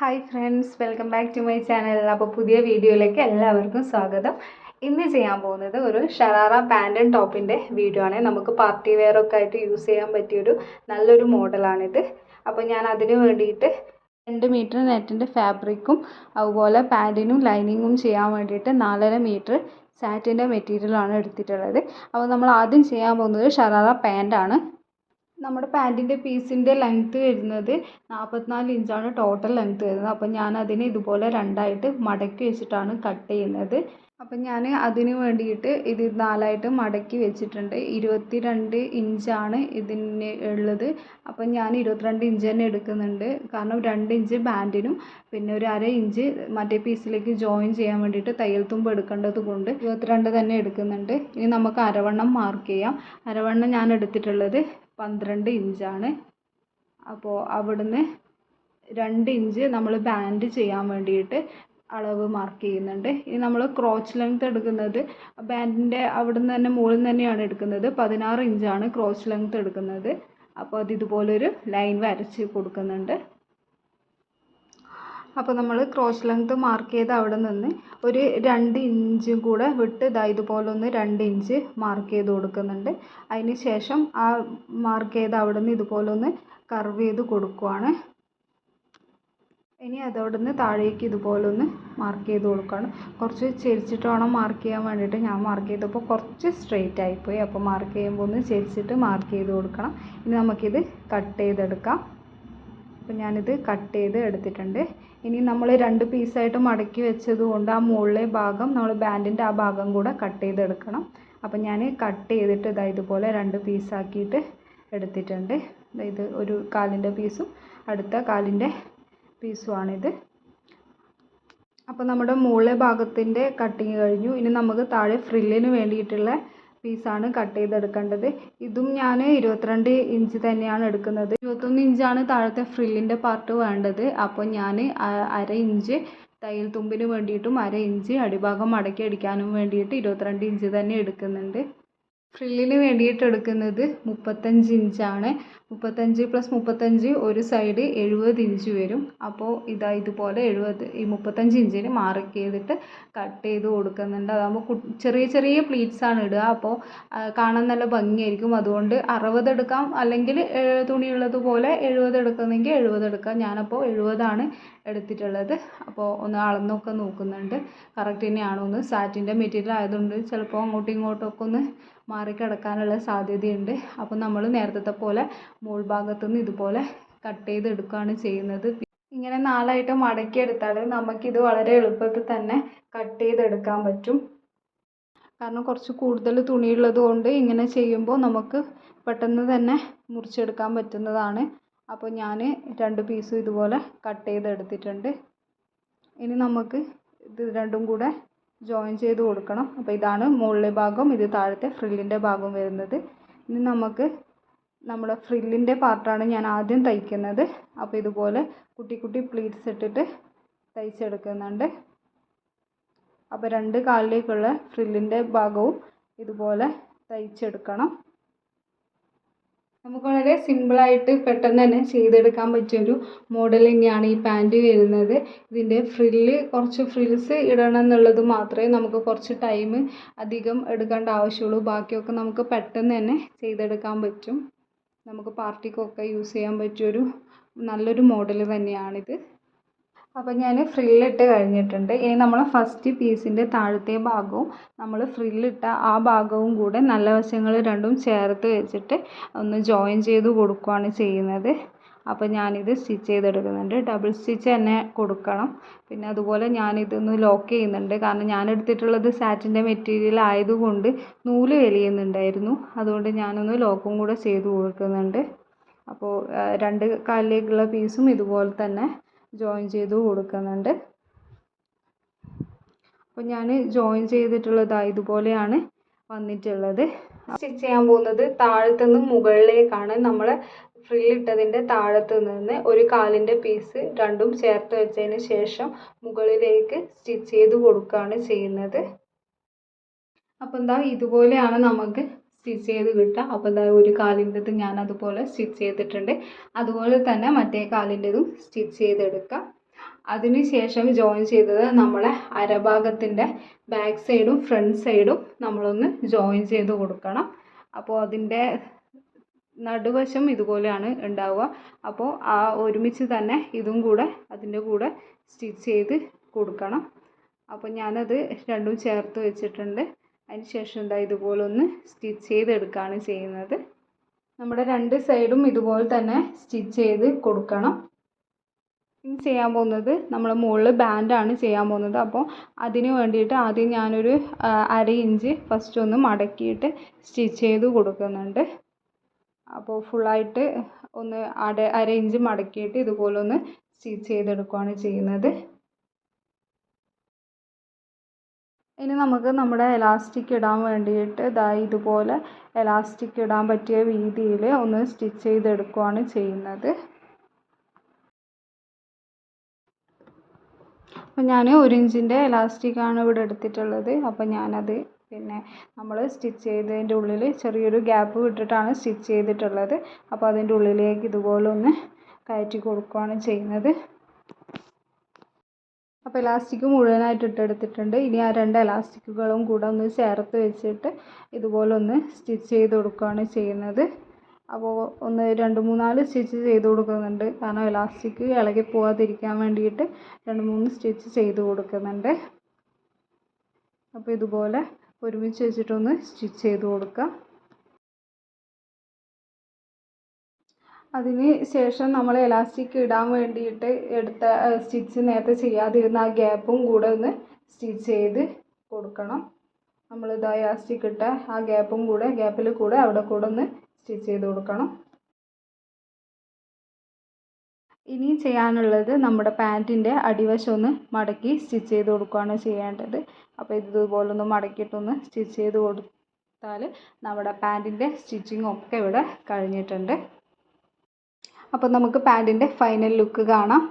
Hi friends welcome back to my channel അപ്പോൾ പുതിയ വീഡിയോയിലേക്ക് എല്ലാവർക്കും സ്വാഗതം. ഇന്ന് ചെയ്യാൻ പോകുന്നത് ഒരു ഷറാറ പാന്റ് ടോപ്പിന്റെ വീഡിയോ ആണ്. നമുക്ക് പാർട്ടി വെയർ ഒക്കെ ആയിട്ട് യൂസ് ചെയ്യാൻ പറ്റിയൊരു നല്ലൊരു മോഡലാണിത് അപ്പോൾ ഞാൻ അതിന് വേണ്ടിയിട്ട് രണ്ട് മീറ്റർ നെറ്റിന്റെ ഫാബ്രിക്കും അതുപോലെ പാന്റിനും ലൈനിങ്ങും ചെയ്യാൻ വേണ്ടിയിട്ട് നാലര മീറ്റർ സാറ്റിന്റെ മെറ്റീരിയലാണ് എടുത്തിട്ടുള്ളത്. അപ്പോൾ നമ്മൾ ആദ്യം ചെയ്യാൻ പോകുന്നത് ഷറാറ പാന്റാണ് നമ്മുടെ പാന്റിന്റെ പീസിന്റെ ലെങ്ത്ത് വരുന്നത് നാൽപ്പത്തിനാല് ഇഞ്ചാണ് ടോട്ടൽ ലെങ്ത്ത് വരുന്നത്. അപ്പം ഞാൻ അതിനെ ഇതുപോലെ രണ്ടായിട്ട് മടക്കി വെച്ചിട്ടാണ് കട്ട് ചെയ്യുന്നത്. അപ്പം ഞാൻ അതിന് വേണ്ടിയിട്ട് ഇത് നാലായിട്ട് മടക്കി വെച്ചിട്ടുണ്ട്. ഇരുപത്തി രണ്ട് ഇഞ്ചാണ് ഇതിന് ഉള്ളത്. അപ്പം ഞാൻ ഇരുപത്തിരണ്ട് ഇഞ്ച് തന്നെ എടുക്കുന്നുണ്ട്. കാരണം രണ്ട് ഇഞ്ച് ബാൻഡിനും പിന്നെ ഒരു അര ഇഞ്ച് മറ്റേ പീസിലേക്ക് ജോയിൻ ചെയ്യാൻ വേണ്ടിയിട്ട് തയ്യൽ തുമ്പ് എടുക്കേണ്ടത് കൊണ്ട് ഇരുപത്തിരണ്ട് തന്നെ എടുക്കുന്നുണ്ട്. ഇനി നമുക്ക് അരവണ്ണം മാർക്ക് ചെയ്യാം. അരവണ്ണം ഞാൻ എടുത്തിട്ടുള്ളത് പന്ത്രണ്ട് ഇഞ്ചാണ്. അപ്പോൾ അവിടുന്ന് രണ്ട് ഇഞ്ച് നമ്മൾ ബാൻഡ് ചെയ്യാൻ വേണ്ടിയിട്ട് അളവ് മാർക്ക് ചെയ്യുന്നുണ്ട്. ഇനി നമ്മൾ ക്രോച്ച് ലെങ്ത് എടുക്കുന്നത് ബാൻഡിന്റെ അവിടുന്ന് തന്നെ മുകളിൽ തന്നെയാണ് എടുക്കുന്നത്. പതിനാറ് ഇഞ്ചാണ് ക്രോച്ച് ലെങ്ത് എടുക്കുന്നത്. അപ്പോൾ അത് ഇതുപോലൊരു ലൈൻ വരച്ച് കൊടുക്കുന്നുണ്ട്. അപ്പോൾ നമ്മൾ ക്രോച്ച് ലെങ്ത് മാർക്ക് ചെയ്ത് അവിടെ നിന്ന് ഒരു രണ്ട് ഇഞ്ചും കൂടെ വിട്ട് ഇതാ ഇതുപോലെ ഒന്ന് രണ്ട് ഇഞ്ച് മാർക്ക് ചെയ്ത് കൊടുക്കുന്നുണ്ട്. അതിന് ശേഷം ആ മാർക്ക് ചെയ്ത് അവിടെ നിന്ന് ഇതുപോലെ ഒന്ന് കർവ് ചെയ്ത് കൊടുക്കുവാണ്. ഇനി അതവിടെ നിന്ന് താഴേക്ക് ഇതുപോലെ ഒന്ന് മാർക്ക് ചെയ്ത് കൊടുക്കുകയാണ് കുറച്ച് ചെരിച്ചിട്ട് വേണം മാർക്ക് ചെയ്യാൻ വേണ്ടിയിട്ട്. ഞാൻ മാർക്ക് ചെയ്തപ്പോൾ കുറച്ച് സ്ട്രെയിറ്റ് ആയിപ്പോയി. അപ്പോൾ മാർക്ക് ചെയ്യുമ്പോൾ ഒന്ന് ചെരിച്ചിട്ട് മാർക്ക് ചെയ്ത് കൊടുക്കണം. ഇനി നമുക്കിത് കട്ട് ചെയ്തെടുക്കാം. അപ്പോൾ ഞാനിത് കട്ട് ചെയ്ത് എടുത്തിട്ടുണ്ട്. ഇനി നമ്മൾ രണ്ട് പീസായിട്ട് മടക്കി വെച്ചത് കൊണ്ട് ആ മുകളിലെ ഭാഗം നമ്മൾ ബാൻഡിന്റെ ആ ഭാഗം കൂടെ കട്ട് ചെയ്തെടുക്കണം. അപ്പം ഞാൻ കട്ട് ചെയ്തിട്ട് ഇതാ ഇതുപോലെ രണ്ട് പീസാക്കിയിട്ട് എടുത്തിട്ടുണ്ട്. ഇത് ഒരു കാലിന്റെ പീസും അടുത്ത കാലിന്റെ പീസുമാണിത് അപ്പോൾ നമ്മുടെ മുകളിലെ ഭാഗത്തിന്റെ കട്ടിങ് കഴിഞ്ഞു. ഇനി നമുക്ക് താഴെ ഫ്രില്ലിന് വേണ്ടിയിട്ടുള്ള പീസാണ് കട്ട് ചെയ്തെടുക്കേണ്ടത്. ഇതും ഞാൻ ഇരുപത്തിരണ്ട് ഇഞ്ച് തന്നെയാണ് എടുക്കുന്നത്. ഇരുപത്തൊന്ന് ഇഞ്ചാണ് താഴത്തെ ഫ്രില്ലിന്റെ പാർട്ട് വേണ്ടത്. അപ്പോൾ ഞാൻ അര ഇഞ്ച് തയ്യൽ തുമ്പിന് വേണ്ടിയിട്ടും അര ഇഞ്ച് അടിഭാഗം മടക്കി അടിക്കാനും വേണ്ടിയിട്ട് ഇരുപത്തിരണ്ട് ഇഞ്ച് തന്നെ എടുക്കുന്നുണ്ട്. ഫ്രില്ലിന് വേണ്ടിയിട്ട് എടുക്കുന്നത് മുപ്പത്തഞ്ച് ഇഞ്ചാണ് മുപ്പത്തഞ്ച് പ്ലസ് മുപ്പത്തഞ്ച് ഒരു സൈഡ് എഴുപത് ഇഞ്ച് വരും. അപ്പോൾ ഇതാ ഇതുപോലെ എഴുപത് ഈ മുപ്പത്തഞ്ച് ഇഞ്ചിന് മാർക്ക് ചെയ്തിട്ട് കട്ട് ചെയ്ത് കൊടുക്കുന്നുണ്ട്. അതാകുമ്പോൾ ചെറിയ ചെറിയ പ്ലീറ്റ്സ് ആണ് ഇടുക. അപ്പോൾ കാണാൻ നല്ല ഭംഗിയായിരിക്കും. അതുകൊണ്ട് അറുപത് എടുക്കാം. അല്ലെങ്കിൽ തുണിയുള്ളതുപോലെ എഴുപത് എടുക്കുന്നെങ്കിൽ എഴുപത് എടുക്കാം. ഞാനപ്പോൾ എഴുപതാണ് എടുത്തിട്ടുള്ളത്. അപ്പോൾ ഒന്ന് അളന്നൊക്കെ നോക്കുന്നുണ്ട്. കറക്റ്റ് തന്നെയാണോ എന്ന്. സാറ്റിന്റെ മെറ്റീരിയൽ ആയതുകൊണ്ട് ചിലപ്പോൾ അങ്ങോട്ടും ഇങ്ങോട്ടും ഒക്കെ ഒന്ന് മാറിക്കിടക്കാനുള്ള സാധ്യതയുണ്ട്. അപ്പോൾ നമ്മൾ നേരത്തെ പോലെ മുകൾ ഭാഗത്തുനിന്ന് ഇതുപോലെ കട്ട് ചെയ്തെടുക്കുകയാണ് ചെയ്യുന്നത്. ഇങ്ങനെ നാലായിട്ട് മടക്കിയെടുത്താൽ നമുക്കിത് വളരെ എളുപ്പത്തിൽ തന്നെ കട്ട് ചെയ്തെടുക്കാൻ പറ്റും. കാരണം കുറച്ച് കൂടുതൽ തുണിയുള്ളത് കൊണ്ട് ഇങ്ങനെ ചെയ്യുമ്പോൾ നമുക്ക് പെട്ടെന്ന് തന്നെ മുറിച്ചെടുക്കാൻ പറ്റുന്നതാണ്. അപ്പോൾ ഞാൻ രണ്ട് പീസും ഇതുപോലെ കട്ട് ചെയ്തെടുത്തിട്ടുണ്ട്. ഇനി നമുക്ക് ഇത് രണ്ടും കൂടെ ജോയിൻ ചെയ്ത് കൊടുക്കണം. അപ്പോൾ ഇതാണ് മുകളിലെ ഭാഗം ഇത് താഴത്തെ ഫ്രില്ലിന്റെ ഭാഗം വരുന്നത്. ഇനി നമുക്ക് നമ്മുടെ ഫ്രില്ലിന്റെ പാർട്ടാണ് ഞാൻ ആദ്യം തയ്ക്കുന്നത്. അപ്പോൾ ഇതുപോലെ കുട്ടി കുട്ടി പ്ലീറ്റ്സ് ഇട്ടിട്ട് തയ്ച്ചെടുക്കുന്നുണ്ട്. അപ്പോൾ രണ്ട് കാലിലേക്കുള്ള ഫ്രില്ലിന്റെ ഭാഗവും ഇതുപോലെ തയ്ച്ചെടുക്കണം. നമുക്ക് വളരെ സിമ്പിളായിട്ട് പെട്ടെന്ന് തന്നെ ചെയ്തെടുക്കാൻ പറ്റിയൊരു മോഡൽ തന്നെയാണ് ഈ പാന്റ് വരുന്നത്. ഇതിന്റെ ഫ്രില്ല് കുറച്ച് ഫ്രിൽസ് ഇടണം എന്നുള്ളത് മാത്രമേ നമുക്ക് കുറച്ച് ടൈം അധികം എടുക്കേണ്ട ആവശ്യമുള്ളൂ. ബാക്കിയൊക്കെ നമുക്ക് പെട്ടെന്ന് തന്നെ ചെയ്തെടുക്കാൻ പറ്റും. നമുക്ക് പാർട്ടിക്കൊക്കെ യൂസ് ചെയ്യാൻ പറ്റിയൊരു നല്ലൊരു മോഡൽ തന്നെയാണിത്. അപ്പോൾ ഞാൻ ഫ്രില്ലിട്ട് കഴിഞ്ഞിട്ടുണ്ട്. ഇനി നമ്മൾ ഫസ്റ്റ് പീസിന്റെ താഴത്തെ ഭാഗവും നമ്മൾ ഫ്രില്ലിട്ട ആ ഭാഗവും കൂടെ നല്ല വശങ്ങൾ രണ്ടും ചേർത്ത് വെച്ചിട്ട് ഒന്ന് ജോയിൻ ചെയ്ത് കൊടുക്കുകയാണ് ചെയ്യുന്നത്. അപ്പോൾ ഞാനിത് സ്റ്റിച്ച് ചെയ്തെടുക്കുന്നുണ്ട്. ഡബിൾ സ്റ്റിച്ച് തന്നെ കൊടുക്കണം. പിന്നെ അതുപോലെ ഞാനിതൊന്ന് ലോക്ക് ചെയ്യുന്നുണ്ട്. കാരണം ഞാൻ എടുത്തിട്ടുള്ളത് സാറ്റിന്റെ മെറ്റീരിയൽ ആയതുകൊണ്ട് നൂൽ വലിയുന്നുണ്ടായിരുന്നു. അതുകൊണ്ട് ഞാനൊന്ന് ലോക്കും കൂടെ ചെയ്ത് കൊടുക്കുന്നുണ്ട്. അപ്പോൾ രണ്ട് കാലിലേക്കുള്ള പീസും ഇതുപോലെ തന്നെ ജോയിൻ ചെയ്ത് കൊടുക്കുന്നുണ്ട്. അപ്പോൾ ഞാൻ ജോയിൻ ചെയ്തിട്ടുള്ളത് ഇതുപോലെയാണ് വന്നിട്ടുള്ളത്. സ്റ്റിച്ച് ചെയ്യാൻ പോകുന്നത് താഴത്തു നിന്ന് മുകളിലേക്കാണ് നമ്മൾ ഫ്രില്ലിട്ടതിന്റെ താഴത്ത് നിന്ന് ഒരു കാലിന്റെ പീസ് രണ്ടും ചേർത്ത് വെച്ചതിന് ശേഷം മുകളിലേക്ക് സ്റ്റിച്ച് ചെയ്ത് കൊടുക്കുകയാണ് ചെയ്യുന്നത്. അപ്പോൾ എന്താ ഇതുപോലെയാണ് നമുക്ക് സ്റ്റിച്ച് ചെയ്ത് കിട്ടുക. അപ്പോൾ ഇതാ ഒരു കാലിന്റെത് ഞാൻ അതുപോലെ സ്റ്റിച്ച് ചെയ്തിട്ടുണ്ട്. അതുപോലെ തന്നെ മറ്റേ കാലിന്റെതും സ്റ്റിച്ച് ചെയ്തെടുക്കാം അതിനുശേഷം ജോയിൻ ചെയ്തത് നമ്മളെ അരഭാഗത്തിന്റെ ബാക്ക് സൈഡും ഫ്രണ്ട് സൈഡും നമ്മളൊന്ന് ജോയിൻ ചെയ്ത് കൊടുക്കണം. അപ്പോൾ അതിന്റെ നടുവശം ഇതുപോലെയാണ് ഉണ്ടാവുക. അപ്പോൾ ആ ഒരുമിച്ച് തന്നെ ഇതും കൂടെ അതിന്റെ കൂടെ സ്റ്റിച്ച് ചെയ്ത് കൊടുക്കണം. അപ്പോൾ ഞാനത് രണ്ടും ചേർത്ത് വെച്ചിട്ടുണ്ട്. അതിന് ശേഷം എന്താ ഇതുപോലെ ഒന്ന് സ്റ്റിച്ച് ചെയ്തെടുക്കുകയാണ് ചെയ്യുന്നത്. നമ്മുടെ രണ്ട് സൈഡും ഇതുപോലെ തന്നെ സ്റ്റിച്ച് ചെയ്ത് കൊടുക്കണം. ഇനി ചെയ്യാൻ പോകുന്നത് നമ്മൾ മുകളിൽ ബാൻഡാണ് ചെയ്യാൻ പോകുന്നത്. അപ്പോൾ അതിന് വേണ്ടിയിട്ട് ആദ്യം ഞാനൊരു അര ഇഞ്ച് ഫസ്റ്റ് ഒന്ന് മടക്കിയിട്ട് സ്റ്റിച്ച് ചെയ്ത് കൊടുക്കുന്നുണ്ട്. അപ്പോൾ ഫുള്ളായിട്ട് ഒന്ന് അര അര ഇഞ്ച് മടക്കിയിട്ട് ഇതുപോലെ ഒന്ന് സ്റ്റിച്ച് ചെയ്തെടുക്കുകയാണ് ചെയ്യുന്നത്. ഇനി നമുക്ക് നമ്മുടെ എലാസ്റ്റിക് ഇടാൻ വേണ്ടിയിട്ട് ഇതാ ഇതുപോലെ എലാസ്റ്റിക് ഇടാൻ പറ്റിയ രീതിയിൽ ഒന്ന് സ്റ്റിച്ച് ചെയ്തെടുക്കുകയാണ് ചെയ്യുന്നത്. അപ്പോൾ ഞാൻ ഒരു ഇഞ്ചിന്റെ എലാസ്റ്റിക്കാണ് ഇവിടെ എടുത്തിട്ടുള്ളത്. അപ്പോൾ ഞാനത് പിന്നെ നമ്മൾ സ്റ്റിച്ച് ചെയ്തതിന്റെ ഉള്ളിൽ ചെറിയൊരു ഗ്യാപ്പ് വിട്ടിട്ടാണ് സ്റ്റിച്ച് ചെയ്തിട്ടുള്ളത്. അപ്പോൾ അതിന്റെ ഉള്ളിലേക്ക് ഇതുപോലെ ഒന്ന് കയറ്റി കൊടുക്കുകയാണ് ചെയ്യുന്നത്. അപ്പോൾ ഇലാസ്റ്റിക് മുഴുവനായിട്ട് ഇട്ടെടുത്തിട്ടുണ്ട്. ഇനി ആ രണ്ട് ഇലാസ്റ്റിക്കുകളും കൂടെ ഒന്ന് ചേർത്ത് വെച്ചിട്ട് ഇതുപോലെ ഒന്ന് സ്റ്റിച്ച് ചെയ്ത് കൊടുക്കുകയാണ് ചെയ്യുന്നത്. അപ്പോൾ ഒന്ന് രണ്ട് മൂന്നാൽ സ്റ്റിച്ച് ചെയ്ത് കൊടുക്കുന്നുണ്ട്. കാരണം ഇലാസ്റ്റിക്ക് ഇളകി പോകാതിരിക്കാൻ വേണ്ടിയിട്ട് രണ്ട് മൂന്ന് സ്റ്റിച്ച് ചെയ്ത് കൊടുക്കുന്നുണ്ട്. അപ്പോൾ ഇതുപോലെ ഒരുമിച്ച് വെച്ചിട്ടൊന്ന് സ്റ്റിച്ച് ചെയ്ത് കൊടുക്കുക അതിന് ശേഷം നമ്മൾ എലാസ്റ്റിക് ഇടാൻ വേണ്ടിയിട്ട് എടുത്ത സ്റ്റിച്ച് നേരത്തെ ചെയ്യാതിരുന്ന ആ ഗ്യാപ്പും കൂടെ ഒന്ന് സ്റ്റിച്ച് ചെയ്ത് കൊടുക്കണം. നമ്മൾ ഇതാ എലാസ്റ്റിക് ഇട്ട ആ ഗ്യാപ്പും കൂടെ ഗ്യാപ്പിൽ കൂടെ അവിടെ കൂടെ ഒന്ന് സ്റ്റിച്ച് ചെയ്ത് കൊടുക്കണം. ഇനി ചെയ്യാനുള്ളത് നമ്മുടെ പാന്റിന്റെ അടിവശം ഒന്ന് മടക്കി സ്റ്റിച്ച് ചെയ്ത് കൊടുക്കുകയാണ് ചെയ്യേണ്ടത്. അപ്പോൾ ഇതുപോലെ ഒന്ന് മടക്കിയിട്ടൊന്ന് സ്റ്റിച്ച് ചെയ്ത് കൊടുത്താൽ നമ്മുടെ പാന്റിന്റെ സ്റ്റിച്ചിങ് ഒക്കെ ഇവിടെ കഴിഞ്ഞിട്ടുണ്ട്. അപ്പോൾ നമുക്ക് പാന്റിന്റെ ഫൈനൽ ലുക്ക് കാണാം.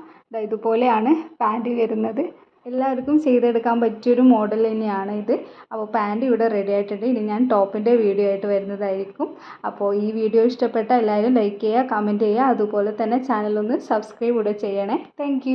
ഇതുപോലെയാണ് പാന്റ് വരുന്നത്. എല്ലാവർക്കും ചെയ്തെടുക്കാൻ പറ്റിയൊരു മോഡൽ തന്നെയാണ് ഇത്. അപ്പോൾ പാന്റ് ഇവിടെ റെഡി ആയിട്ടുണ്ട്. ഇനി ഞാൻ ടോപ്പിന്റെ വീഡിയോ ആയിട്ട് വരുന്നതായിരിക്കും. അപ്പോൾ ഈ വീഡിയോ ഇഷ്ടപ്പെട്ട എല്ലാവരും ലൈക്ക് ചെയ്യുക കമന്റ് ചെയ്യുക. അതുപോലെ തന്നെ ചാനൽ ഒന്ന് സബ്സ്ക്രൈബ് കൂടെ ചെയ്യണേ. താങ്ക്